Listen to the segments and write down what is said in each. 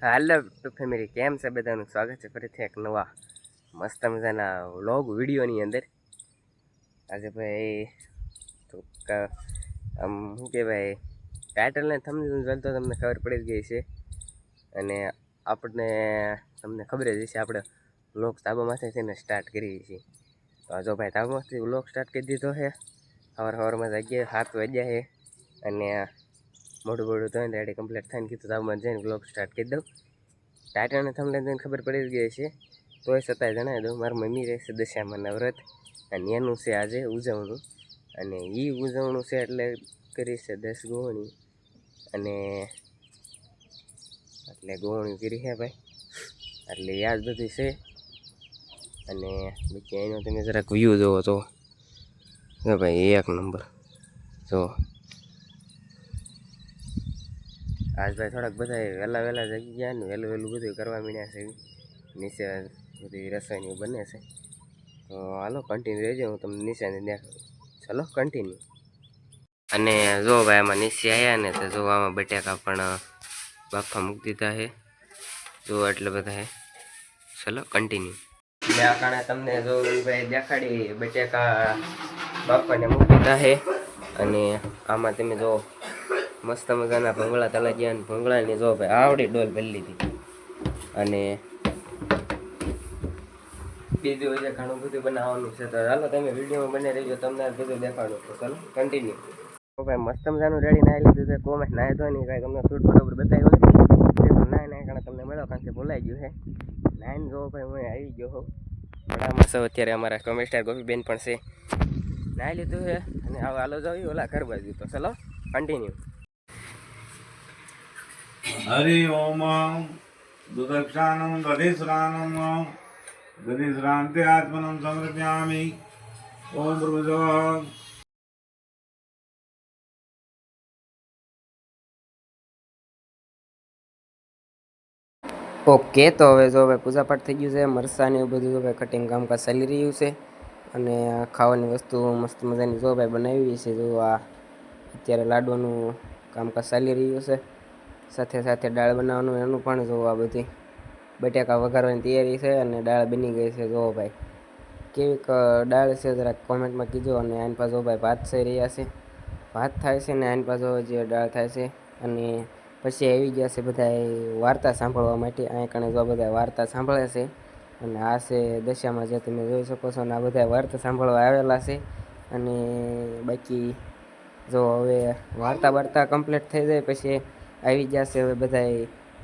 હાલો two family, કેમ છે બધાનું? સ્વાગત છે ફરીથી એક નવા મસ્ત મજાના વ્લોગ વિડીયોની અંદર. આજે ભાઈ આમ શું કહેવાય ટાઇટલને થંબનેલ જોઈને તો તમને ખબર પડી જ ગઈ છે અને આપણને તમને ખબર જ હશે, આપણે વ્લોગ તાબામાંથી થઈને સ્ટાર્ટ કરીએ છીએ. તો જો ભાઈ તાબામાંથી વ્લોગ સ્ટાર્ટ કરી દીધો છે. સવાર સવારમાં જગ્યાએ સાત વાગ્યા છે. અને મોટું મોટું થઈને રેડી કમ્પ્લીટ થઈને કીધું તાબમાં જઈને બ્લોગ સ્ટાર્ટ કરી દઉં. ટાટાને તમને જઈને ખબર પડી ગઈ છે તોય છતાંય જણાવી દઉં, મારી મમ્મી રહેશે દશામાં વ્રત અને એનું છે આજે ઉજવણું. અને એ ઉજવણું છે એટલે કરી છે દસ ગોવણી. અને એટલે ગોવણી કરી છે ભાઈ. એટલે યાદ બધી છે. અને બીજી એનો તમે જરાક વ્યૂ જોવો તો. ભાઈ, એક નંબર જો. આજ ભાઈ થોડાક બધા વહેલા વહેલા જગી ગયા ને વહેલું વહેલું બધું કરવા માંડ્યા છે. નીચે બધી રસોઈની બને છે. તો હાલો કન્ટિન્યુ રહેજો હું તમને નીચે દેખાડું. ચલો કન્ટિન્યુ અને જો ભાઈ આમાં નીચે આવ્યા ને તો જો આમાં બટાકા પણ બાફા મૂકી દીધા છે. જો એટલે બધા છે. ચલો કન્ટિન્યુ આ કારણે તમને જો ભાઈ દેખાડી બટાકા બાફાને મૂકી દીધા છે. અને આમાં તમે જો મસ્ત મજાના ભંગળા તલાજિયા અને ભંગળાની જો ભાઈ આવડી ડોલ ભરી લીધી. અને બીજું હજી ઘણું બધું બનાવવાનું છે. તો ચાલો તમે વિડીયોમાં બને રહીજો. તમને બધું દેખાડું તો ચાલો કન્ટિન્યુ તો ભાઈ મસ્ત મજાનું રેડી નાહી લીધું છે. કોમેન્ટ નાહી તો નહીં કાંઈ તમને શૂટ બરોબર બતાવ્યું નથી તો નાય નાય, કારણ તમને મળ્યો કારણ કે ભૂલાઈ ગયું છે. નાઈન જો ભાઈ, હું આવી ગયો હોઉં. વડામાં સૌ અત્યારે અમારા કોમેસ્ટાર ગોપીબેન પણ છે. નાહી લીધું છે. અને હવે હાલો જાવ ઓલા ઘર બાજુ. તો ચલો કન્ટિન્યુ હરિ ઓમ દુદક્ષાનમ દધિશ્રાનમ દધિશ્રાંતિ આત્મનમ સમર્પયામિ ઓમ બ્રહ્મજો ઓકે તો હવે જો હવે પૂજાપાઠ થઈ ગયું છે મરસાને એવું બધું જો કટિંગ કટિંગ કામકાજ ચાલી રહ્યું છે અને ખાવાની વસ્તુ મસ્ત મજાની જો ભાઈ બનાવી છે, જો આ અત્યારે લાડવાનું કામકાજ ચાલી રહ્યું છે. સાથે સાથે દાળ બનાવવાનું એનું પણ જો આ બધી. બટાકા વઘારવાની તૈયારી છે અને દાળ બની ગઈ છે. જોવો ભાઈ, કેવીક દાળ છે જરાક કોમેન્ટમાં કીજો અને આની પાસે ભાઈ ભાત થઈ રહ્યા છે. ભાત થાય છે ને આની પાસે જે દાળ થાય છે અને પછી આવી ગયા છે બધા વાર્તા સાંભળવા માટે. અહીં કણે જો બધા વાર્તા સાંભળે છે અને આ છે દશામાં જે તમે જોઈ શકો છો અને આ બધા વાર્તા સાંભળવા આવેલા છે. અને બાકી જો હવે વાર્તા વાર્તા કમ્પ્લીટ થઈ જાય પછી આવી જશે હવે બધા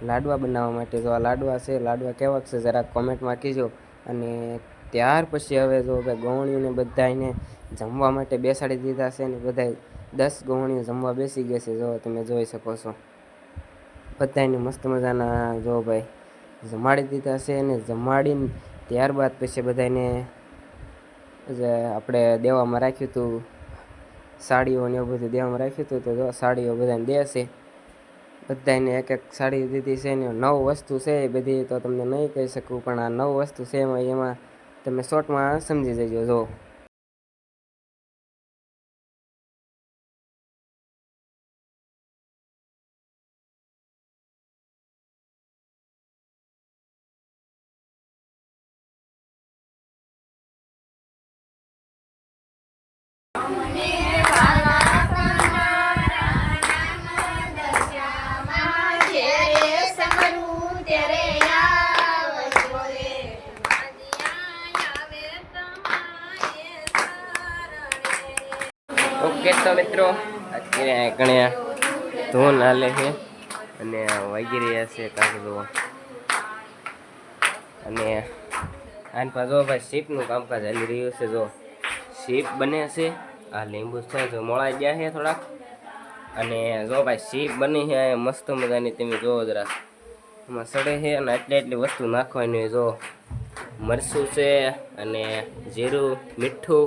લાડવા બનાવવા માટે. જો આ લાડવા છે, લાડવા કેવા છે જરાક કોમેન્ટમાં કીજો અને ત્યાર પછી હવે જો ભાઈ ગવણીઓને બધાને જમવા માટે બેસાડી દીધા છે ને બધા દસ ગવણીઓ જમવા બેસી ગયા છે. જો તમે જોઈ શકો છો. બધાને મસ્ત મજાના જો ભાઈ જમાડી દીધા છે અને જમાડીને ત્યારબાદ પછી બધાને આપણે દેવામાં રાખ્યું હતું સાડીઓ ને એવું બધું દેવામાં રાખ્યું હતું તો જો સાડીઓ બધાને દે છે બધાને એક એક સાડી દીધી છે ને નવ વસ્તુ છે એ બધી તો તમને નહીં કહી શકું, પણ આ નવ વસ્તુ છે એમાં એમાં તમે શોર્ટમાં સમજી જજો, જો. તો મિત્રો, અત્યારે ઘણા ધૂન હાલે છે અને વાગી રહ્યા છે જુઓ અને આની પાસે જો ભાઈ શીપનું કામકાજ ચાલી રહ્યું છે, જો શીપ બને છે. આ લીંબુ છે, જો મોળાઈ ગયા છે થોડાક. અને જો ભાઈ શીપ બની છે મસ્ત મજાની તમે જોવો જરા એમાં સડે છે અને એટલી એટલી વસ્તુ નાખવાની જો મરસું છે અને જીરું, મીઠું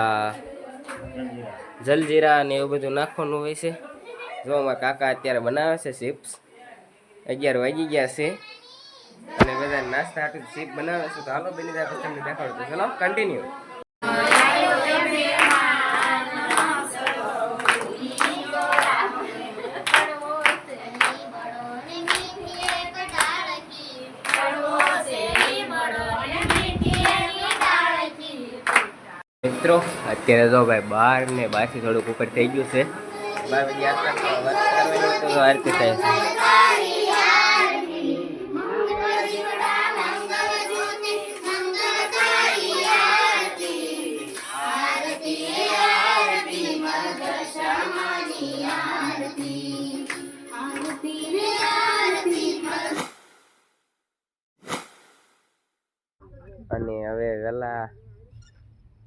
આ જલજીરા ને એવું બધું નાખવાનું હોય છે. જો અમારા કાકા અત્યારે બનાવે છે ચિપ્સ અગિયાર વાગી ગયા છે. અને બધા નાસ્તા હાટું ચીપ બનાવે છે. તો હાલો બની જાય પછી તમને દેખાડું ચલો કન્ટિન્યુ મિત્રો. અત્યારે જો ભાઈ બાર ને બારથી થોડુંક ઉપર થઈ ગયું છે. તો તો અને હવે વહેલા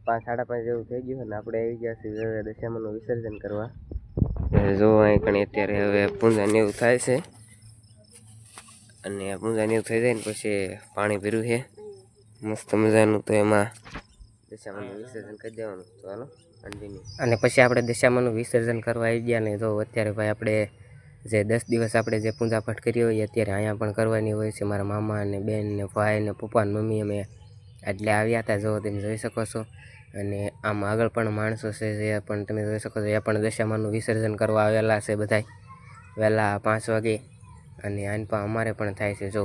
પાંચ સાડા પાંચ જેવું થઈ ગયું અને આપણે આવી ગયા છીએ હવે દશામાનું વિસર્જન કરવા. જો અહીં કણી અત્યારે હવે પૂંજા ને એવું થાય છે. અને પૂંજા ને એવું થઈ જાય ને પછી પાણી પીરું છે. મસ્ત મજાનું તો એમાં દશામાનું વિસર્જન કરી દેવાનું. તો હાલો અને પછી આપણે દશામાનું વિસર્જન કરવા આવી ગયા ને તો અત્યારે ભાઈ આપણે જે દસ દિવસ આપણે જે પૂંજાપાઠ કરી હોય અત્યારે અહીંયા પણ કરવાની હોય છે. મારા મામા અને બેન ને ભાઈ ને પપ્પા ને મમ્મી અમે એટલે આવ્યા હતા. જો તમે જોઈ શકો છો. અને આમ આગળ પણ માણસો છે જે પણ તમે જોઈ શકો છો, એ પણ દશામાનું વિસર્જન કરવા આવેલા છે બધાય. વહેલા પાંચ વાગે અને આન પણ અમારે પણ થાય છે જો